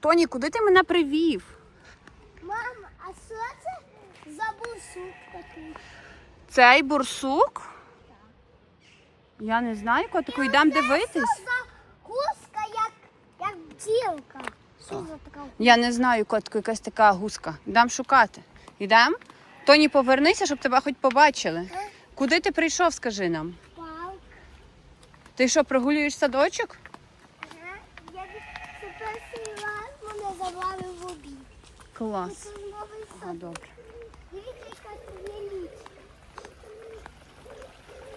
Тоні, куди ти мене привів? Мама, а що це за бусук такий? Цей бурсук? Я не знаю, котику, йдемо дивитись. Що за гуска, як, як бджілка? Що за така Я не знаю, котику, якась така гуска. Йдемо шукати. Йдемо? Тоні, повернися, щоб тебе хоч побачили. Куди ти прийшов, скажи нам? палка? Ти що, прогулюєш садочок? Ага. Я від- це перший раз мене забрали в обід. Клас. Це Ага, добре.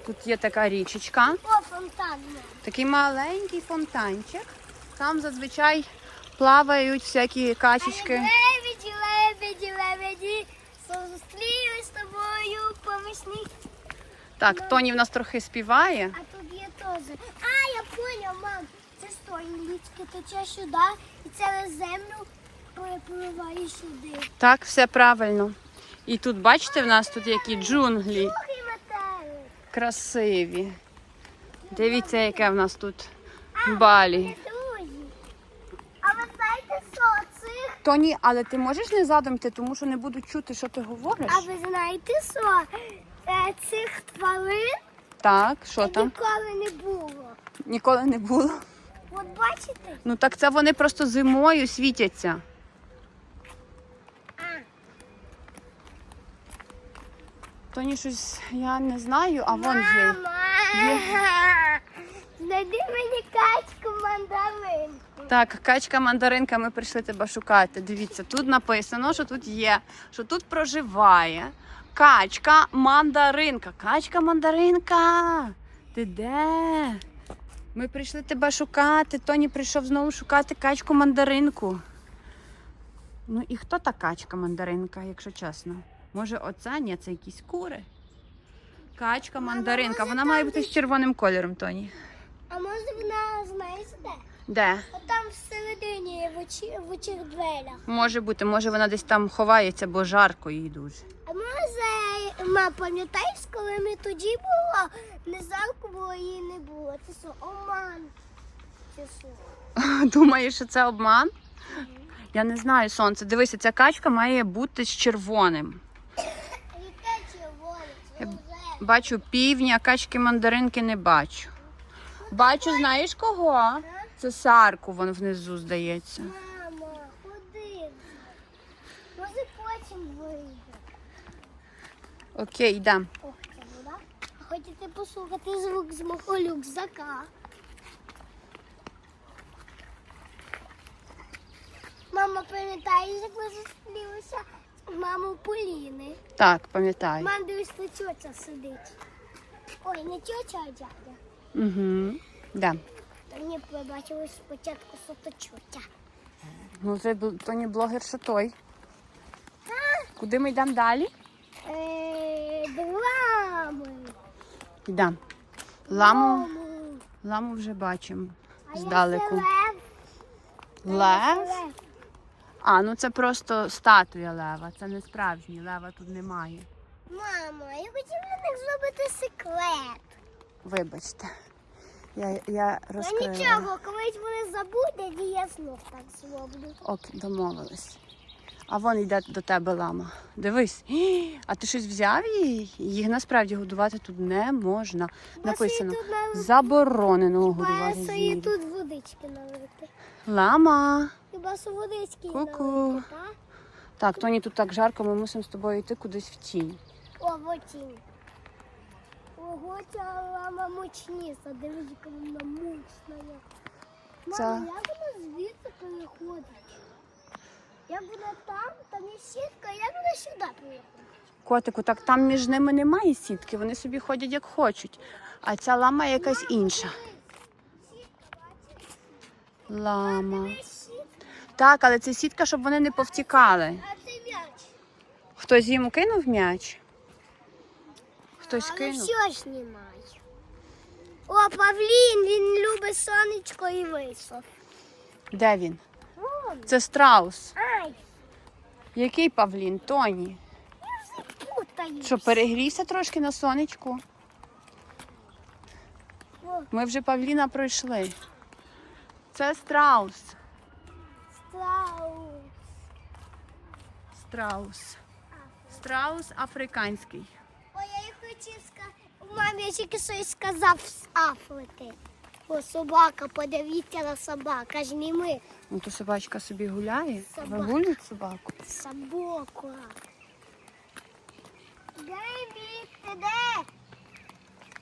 Тут є така річечка, О, фонтан. такий маленький фонтанчик. Там зазвичай плавають всякі качечки. Лебеді, лебеді, лебеді, зустрілись з тобою по весні. Так, Тоні в нас трохи співає. А тут є теж. А, я поняв, мам. Це що, лічки тече сюди і через землю перепливає сюди. Так, все правильно. І тут, бачите, в нас тут які джунглі красиві. Дивіться, яке в нас тут балі. А ви знаєте, що цих? Тоні, але ти можеш не задом йти, тому що не буду чути, що ти говориш. А ви знаєте, що е, цих тварин Так, що там? ніколи не було. Ніколи не було. От бачите? Ну так це вони просто зимою світяться. Тоні щось я не знаю, а вон є. Знайди мені качку мандаринку. Так, качка мандаринка, ми прийшли тебе шукати. Дивіться, тут написано, що тут є, що тут проживає качка мандаринка. Качка мандаринка. Ти де? Ми прийшли тебе шукати. Тоні прийшов знову шукати качку мандаринку. Ну і хто та качка мандаринка, якщо чесно? Може, оце? Ні, це якісь кури. Качка мандаринка. Вона має бути з червоним кольором, Тоні. А може вона знаєш де? Де? Там всередині в, очі, в очих дверях. Може бути, може вона десь там ховається, бо жарко їй дуже. А може, ма, пам'ятаєш, коли ми тоді було, не зарку було її не було. Це що, оман? Це що? Думаєш, що це обман? Я не знаю, сонце. Дивися, ця качка має бути з червоним. Яке червоне? Це Я вже. Бачу півня, качки мандаринки не бачу. Бачу, знаєш кого? Це сарку, вон внизу здається. Мама, ходи. Може потім вийде. Окей, йдемо. Ох, це вода. Хочете послухати звук з мого рюкзака? Мама, пам'ятаєш, як ми зустрілися з мамою Поліни? Так, пам'ятаю. Мам, дивись, тьотя сидить. Ой, не тьотя, а дядя. Угу. Да. Та мені побачилось спочатку, що то тьотя. Ну, це бл- то не блогер, що той. Куди ми йдемо далі? Е, Драми. Йдемо. Ламу, ламу вже бачимо А я здалеку. лев. Лев? Лев. А, ну це просто статуя лева, це не справжній, лева тут немає. Мамо, я хотів для них зробити секрет. Вибачте. Я, я Ну розкрила. нічого, колись вони забудуть, і я знов так зроблю. Ок, домовились. А вон йде до тебе лама. Дивись. А ти щось взяв її? Їх насправді годувати тут не можна. Написано на- заборонено годувати звірів. тут водички налити. Лама. Хіба що водички Ку-ку. налити, так? Так, Тоні, тут так жарко, ми мусимо з тобою йти кудись в тінь. О, вотінь. Ого, ця лама мучніша, дивись, яка вона мучна. Це- Мама, як вона звідси переходить? Як вона там, там є сітка, як вона сюди переходить? Котику, так там між ними немає сітки, вони собі ходять як хочуть. А ця лама якась інша. Лама. Так, але це сітка, щоб вони не повтікали. а це м'яч. Хтось йому кинув м'яч? Хтось Але кинув. все знімає. О, Павлін, він любить сонечко і висох. Де він? Вон. Це страус. Ай, Який Павлін? Тоні. я. Що, перегрівся трошки на сонечку? О, Ми вже Павліна пройшли. Це страус. Страус. Страус. Страус африканський. Ой, я їх хотів сказати. Мамі я тільки щось сказав з Африки. О, собака, подивіться на собака, ж не ми. Ну то собачка собі гуляє. Собака. Вигулять собаку. Собаку. Бейбі, ти де?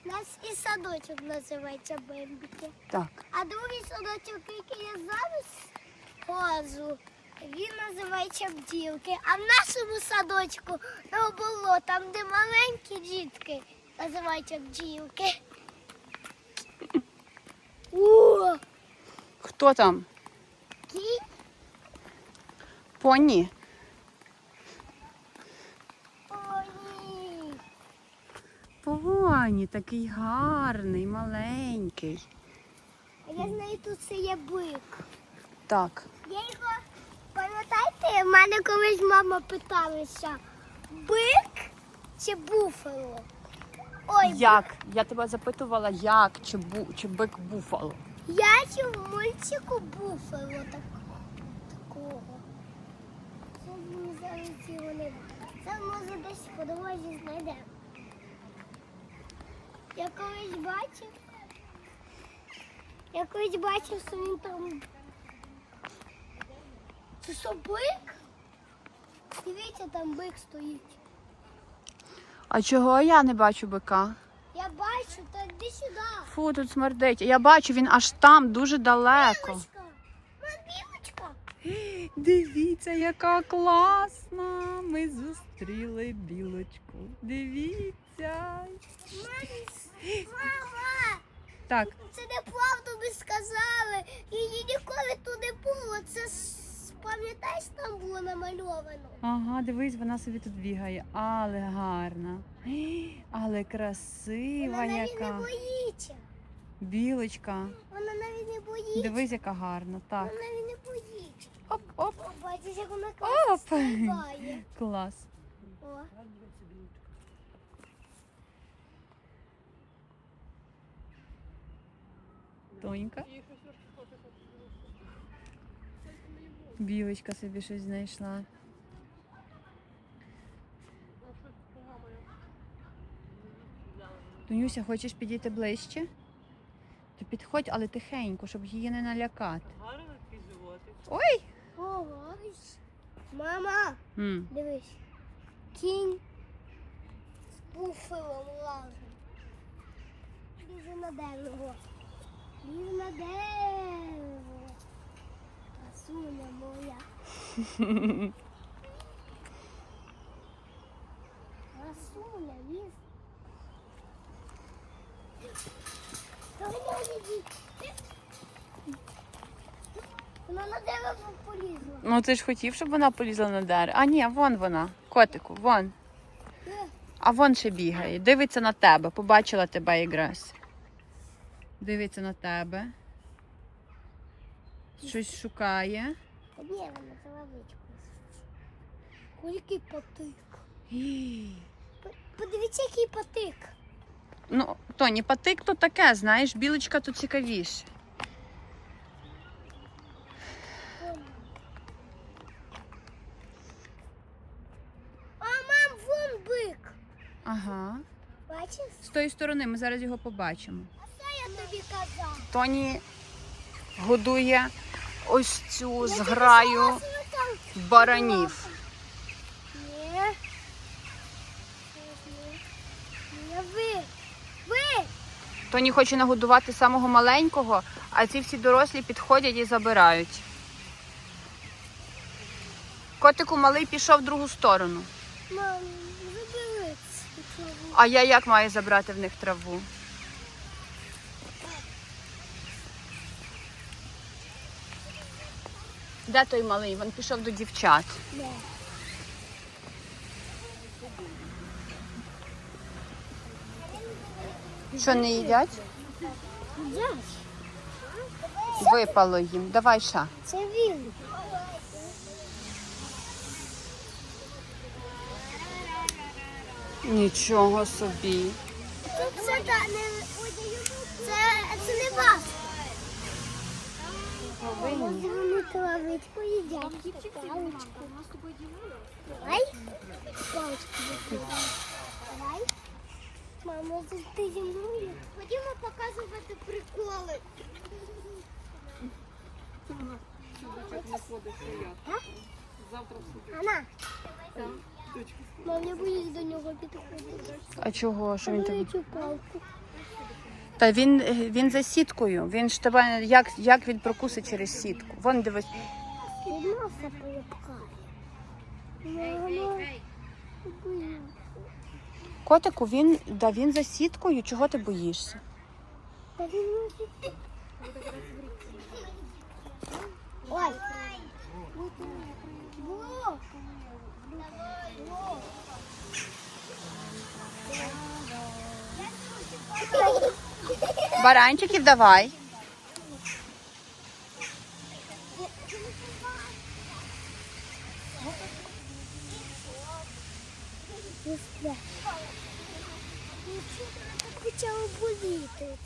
У нас і садочок називається Бембіки. Так. А другий садочок, який я зараз ходжу, він називається бділки. А в нашому садочку не було, там, де маленькі дітки, називаються бджілки. О, Хто там? кінь. Поні. Поні, такий гарний, маленький. А я знаю, тут це є бик. Так. Я його, пам'ятаєте, в мене колись мама питалася, бик чи буфало? Ой, Як? Я тебе запитувала, як чи, бу, чи бик буфало. Я ще в мультику буфало так, такого. Це мені зараз його не Це може десь по дорозі знайдемо. Я колись бачив. Я колись бачив, що він там. Це що бик? Дивіться, там бик стоїть. А чого я не бачу бика? Я бачу, та йди сюди. Фу, тут смердить. Я бачу, він аж там, дуже далеко. Дивіться, яка класна. Ми зустріли білочку. Дивіться. Мама! Так, Це неправду ми сказали. Її ніколи тут не було. Це пам'ятаєш, там було намальовано. ага, дивись, вона собі тут бігає. Але гарна. Але красива Вона навіть не боїться. Білочка. Вона навіть не боїться. Дивись, яка гарна. Так. Вона. Оп, оп. Бачиш, як вона Оп. класно стрибає. Клас. О. Тонька. Білочка собі щось знайшла. Тонюся, хочеш підійти ближче? То підходь, але тихенько, щоб її не налякати. Ой! Ого. Мама, М. дивись. Кінь з буфелом лазить. Лізе на дерево. Лізе на дерево. Красуня моя. Красуня, ліз. Та вона лізь. Вона на дерево полізла. Ну ти ж хотів, щоб вона полізла на дерево. А ні, вон вона. Котику, вон. А вон ще бігає. Дивиться на тебе. Побачила тебе якраз. Дивиться на тебе. Щось шукає. Травичку. Який патик. Подивіться, який патик. Ну, Тоні, патик то таке, знаєш, білочка то цікавіше. А мам, вон бик. Ага. Бачиш? З тої сторони ми зараз його побачимо. А що я тобі казав? Тоні годує ось цю Я зграю сказала, баранів. Ні. Ні. Ні, ви. Ви. Тоні хоче нагодувати самого маленького, а ці всі дорослі підходять і забирають. Котику малий пішов в другу сторону. Мам. А я як маю забрати в них траву? Де той малий? Він пішов до дівчат. Що не їдять? Випало їм. Давай ще. Це він. Нічого собі. Тут це та не це, це не вас. Вони травичку їдять. Паличку. Давай. Паличку. Давай. Мамо, ти зі мною? Ходімо показувати приколи. Ана. Мам, я боюсь до нього підходити. А чого? Що він цю палку. Та він, він за сіткою. Він ж тебе як, як він прокусить через сітку. Вон дивись. Від носа поліпкає. Котику, він, да, він за сіткою. Чого ти боїшся? Та він може... Ой. Во. Баранчиків давай. Так почало боліти.